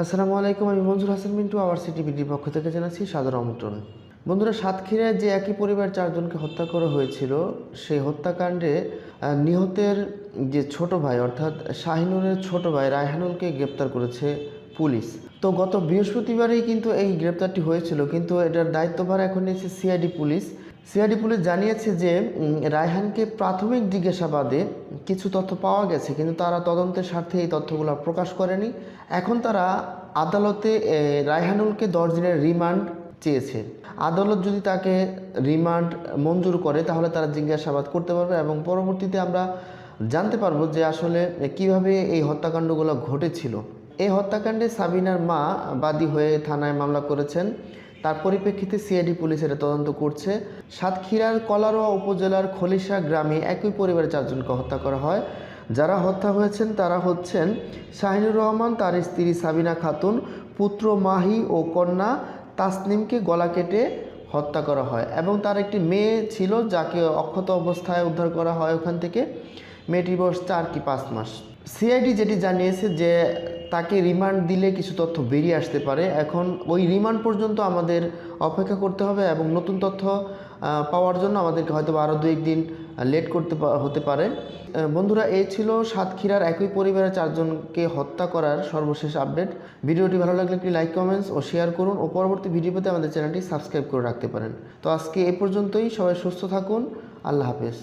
আসসালামু আলাইকুম, আমি মঞ্জুর হাসান মিন্টু আওয়ার সিটি বিডির পক্ষ থেকে জানাচ্ছি সাদর আমন্ত্রণ। বন্ধুরা, সাতক্ষীরায় যে একই পরিবার চারজনকে হত্যা করা হয়েছিল, সেই হত্যাকাণ্ডে নিহতের যে ছোট ভাই, অর্থাৎ শাহিনুরের ছোট ভাই রায়হানুলকে গ্রেপ্তার করেছে পুলিশ। তো গত বৃহস্পতিবারেই কিন্তু এই গ্রেপ্তারটি হয়েছিল, কিন্তু এটার দায়িত্বভার এখন নিয়েছে সিআইডি পুলিশ। সিআইডি পুলিশ জানিয়েছে যে রায়হানকে প্রাথমিক জিজ্ঞাসাবাদে কিছু তথ্য পাওয়া গেছে, কিন্তু তারা তদন্তের স্বার্থে এই তথ্যগুলো প্রকাশ করেনি। এখন তারা আদালতে রায়হানুলকে দশ দিনের রিমান্ড চেয়েছে। আদালত যদি তাকে রিমান্ড মঞ্জুর করে, তাহলে তারা জিজ্ঞাসাবাদ করতে পারবে এবং পরবর্তীতে আমরা জানতে পারব যে আসলে কীভাবে এই হত্যাকাণ্ডগুলো ঘটেছিল। এই হত্যাকাণ্ডে সাবিনার মা বাদী হয়ে থানায় মামলা করেছেন। তার পরিপ্রেক্ষিতে সিআইডি পুলিশ এটা তদন্ত করছে। সাতক্ষীরার কলারোয়া উপজেলার খলিশা গ্রামে একই পরিবারের চারজনকে হত্যা করা হয়। যারা হত্যা হয়েছেন তারা হচ্ছেন শাহিনুর রহমান, তার স্ত্রী সাবিনা খাতুন, পুত্র মাহি ও কন্যা তাসনিমকে গলা কেটে হত্যা করা হয় এবং তার একটি মেয়ে ছিল যাকে অক্ষত অবস্থায় উদ্ধার করা হয় ওখান থেকে। মেয়েটির বয়স চার কি পাঁচ মাস। সিআইডি যেটি জানিয়েছে যে তাকে রিমান্ড দিলে কিছু তথ্য বেরিয়ে আসতে পারে। এখন ওই রিমান্ড পর্যন্ত আমাদের অপেক্ষা করতে হবে এবং নতুন তথ্য পাওয়ার জন্য আমাদেরকে হয়তো আরও দু একদিন লেট করতে হতে পারে। বন্ধুরা এই ছিল সাতক্ষীরার একই পরিবারের চারজনকে হত্যা করার সর্বশেষ আপডেট। ভিডিওটি ভালো লাগলে একটি লাইক, কমেন্টস ও শেয়ার করুন ও পরবর্তী ভিডিও পেতে আমাদের চ্যানেলটি সাবস্ক্রাইব করে রাখতে পারেন। তো আজকে এ পর্যন্তই। সবাই সুস্থ থাকুন। আল্লাহ হাফেজ।